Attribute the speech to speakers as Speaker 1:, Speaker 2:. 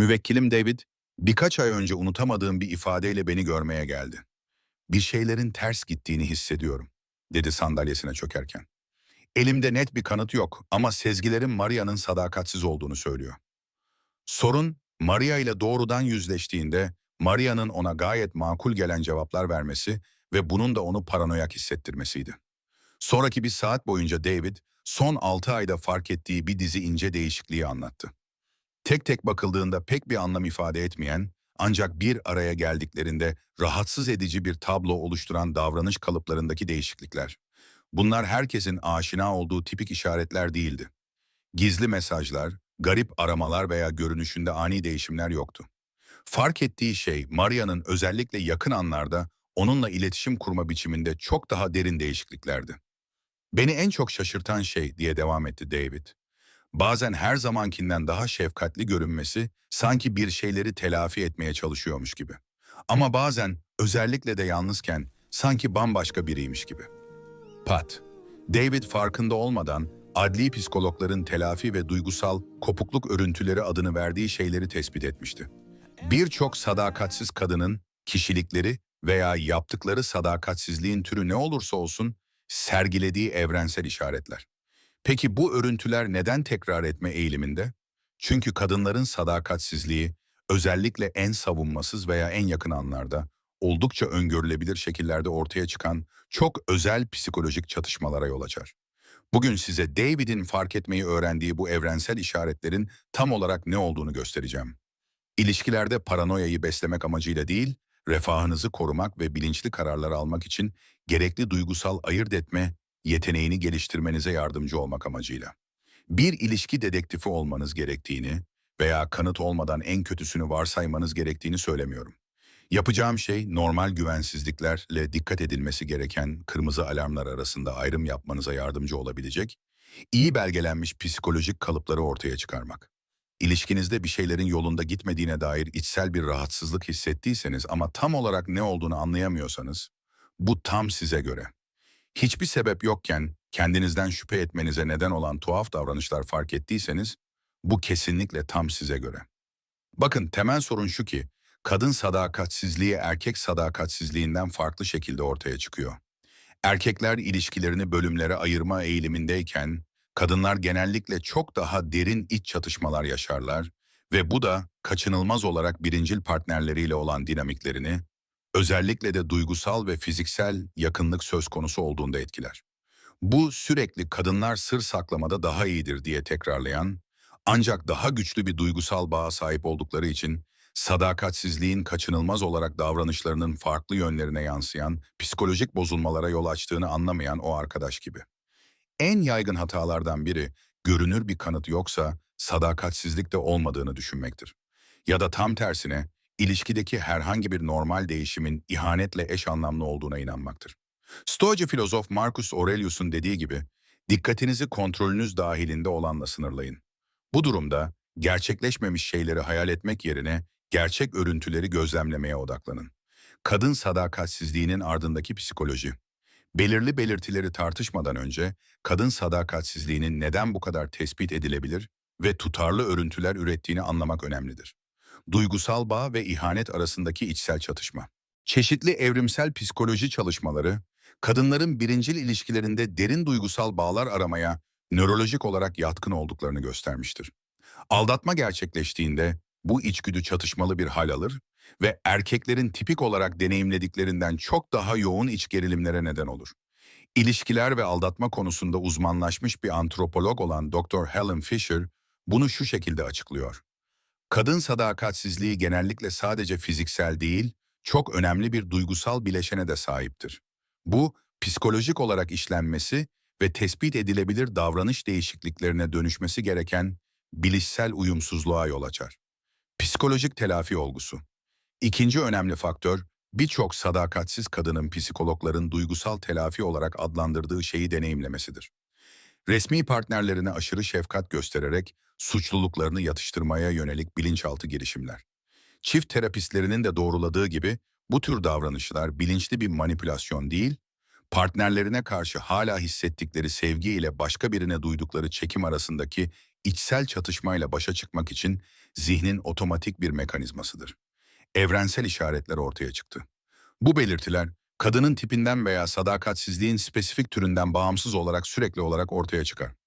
Speaker 1: Müvekkilim David, birkaç ay önce unutamadığım bir ifadeyle beni görmeye geldi. Bir şeylerin ters gittiğini hissediyorum, dedi sandalyesine çökerken. Elimde net bir kanıt yok ama sezgilerim Maria'nın sadakatsiz olduğunu söylüyor. Sorun, Maria ile doğrudan yüzleştiğinde Maria'nın ona gayet makul gelen cevaplar vermesi ve bunun da onu paranoyak hissettirmesiydi. Sonraki bir saat boyunca David, son 6 ayda fark ettiği bir dizi ince değişikliği anlattı. Tek tek bakıldığında pek bir anlam ifade etmeyen, ancak bir araya geldiklerinde rahatsız edici bir tablo oluşturan davranış kalıplarındaki değişiklikler. Bunlar herkesin aşina olduğu tipik işaretler değildi. Gizli mesajlar, garip aramalar veya görünüşünde ani değişimler yoktu. Fark ettiği şey Maria'nın özellikle yakın anlarda onunla iletişim kurma biçiminde çok daha derin değişikliklerdi. Beni en çok şaşırtan şey diye devam etti David. Bazen her zamankinden daha şefkatli görünmesi sanki bir şeyleri telafi etmeye çalışıyormuş gibi. Ama bazen özellikle de yalnızken sanki bambaşka biriymiş gibi. Pat, David farkında olmadan adli psikologların telafi ve duygusal kopukluk örüntüleri adını verdiği şeyleri tespit etmişti. Birçok sadakatsiz kadının kişilikleri veya yaptıkları sadakatsizliğin türü ne olursa olsun sergilediği evrensel işaretler. Peki bu örüntüler neden tekrar etme eğiliminde? Çünkü kadınların sadakatsizliği özellikle en savunmasız veya en yakın anlarda oldukça öngörülebilir şekillerde ortaya çıkan çok özel psikolojik çatışmalara yol açar. Bugün size David'in fark etmeyi öğrendiği bu evrensel işaretlerin tam olarak ne olduğunu göstereceğim. İlişkilerde paranoyayı beslemek amacıyla değil, refahınızı korumak ve bilinçli kararlar almak için gerekli duygusal ayırt etme yeteneğini geliştirmenize yardımcı olmak amacıyla. Bir ilişki dedektifi olmanız gerektiğini veya kanıt olmadan en kötüsünü varsaymanız gerektiğini söylemiyorum. Yapacağım şey normal güvensizliklerle dikkat edilmesi gereken kırmızı alarmlar arasında ayrım yapmanıza yardımcı olabilecek, iyi belgelenmiş psikolojik kalıpları ortaya çıkarmak. İlişkinizde bir şeylerin yolunda gitmediğine dair içsel bir rahatsızlık hissettiyseniz ama tam olarak ne olduğunu anlayamıyorsanız, bu tam size göre. Hiçbir sebep yokken kendinizden şüphe etmenize neden olan tuhaf davranışlar fark ettiyseniz, bu kesinlikle tam size göre. Bakın temel sorun şu ki, kadın sadakatsizliği erkek sadakatsizliğinden farklı şekilde ortaya çıkıyor. Erkekler ilişkilerini bölümlere ayırma eğilimindeyken, kadınlar genellikle çok daha derin iç çatışmalar yaşarlar ve bu da kaçınılmaz olarak birincil partnerleriyle olan dinamiklerini, özellikle de duygusal ve fiziksel yakınlık söz konusu olduğunda etkiler. Bu sürekli kadınlar sır saklamada daha iyidir diye tekrarlayan, ancak daha güçlü bir duygusal bağa sahip oldukları için sadakatsizliğin kaçınılmaz olarak davranışlarının farklı yönlerine yansıyan psikolojik bozulmalara yol açtığını anlamayan o arkadaş gibi. En yaygın hatalardan biri görünür bir kanıt yoksa sadakatsizlik de olmadığını düşünmektir. Ya da tam tersine ilişkideki herhangi bir normal değişimin ihanetle eş anlamlı olduğuna inanmaktır. Stoacı filozof Marcus Aurelius'un dediği gibi, dikkatinizi kontrolünüz dahilinde olanla sınırlayın. Bu durumda gerçekleşmemiş şeyleri hayal etmek yerine gerçek örüntüleri gözlemlemeye odaklanın. Kadın sadakatsizliğinin ardındaki psikoloji. Belirli belirtileri tartışmadan önce kadın sadakatsizliğinin neden bu kadar tespit edilebilir ve tutarlı örüntüler ürettiğini anlamak önemlidir duygusal bağ ve ihanet arasındaki içsel çatışma. Çeşitli evrimsel psikoloji çalışmaları, kadınların birincil ilişkilerinde derin duygusal bağlar aramaya nörolojik olarak yatkın olduklarını göstermiştir. Aldatma gerçekleştiğinde bu içgüdü çatışmalı bir hal alır ve erkeklerin tipik olarak deneyimlediklerinden çok daha yoğun iç gerilimlere neden olur. İlişkiler ve aldatma konusunda uzmanlaşmış bir antropolog olan Dr. Helen Fisher bunu şu şekilde açıklıyor. Kadın sadakatsizliği genellikle sadece fiziksel değil, çok önemli bir duygusal bileşene de sahiptir. Bu, psikolojik olarak işlenmesi ve tespit edilebilir davranış değişikliklerine dönüşmesi gereken bilişsel uyumsuzluğa yol açar. Psikolojik telafi olgusu. İkinci önemli faktör, birçok sadakatsiz kadının psikologların duygusal telafi olarak adlandırdığı şeyi deneyimlemesidir. Resmi partnerlerine aşırı şefkat göstererek suçluluklarını yatıştırmaya yönelik bilinçaltı girişimler. Çift terapistlerinin de doğruladığı gibi bu tür davranışlar bilinçli bir manipülasyon değil, partnerlerine karşı hala hissettikleri sevgi ile başka birine duydukları çekim arasındaki içsel çatışmayla başa çıkmak için zihnin otomatik bir mekanizmasıdır. Evrensel işaretler ortaya çıktı. Bu belirtiler, kadının tipinden veya sadakatsizliğin spesifik türünden bağımsız olarak sürekli olarak ortaya çıkar.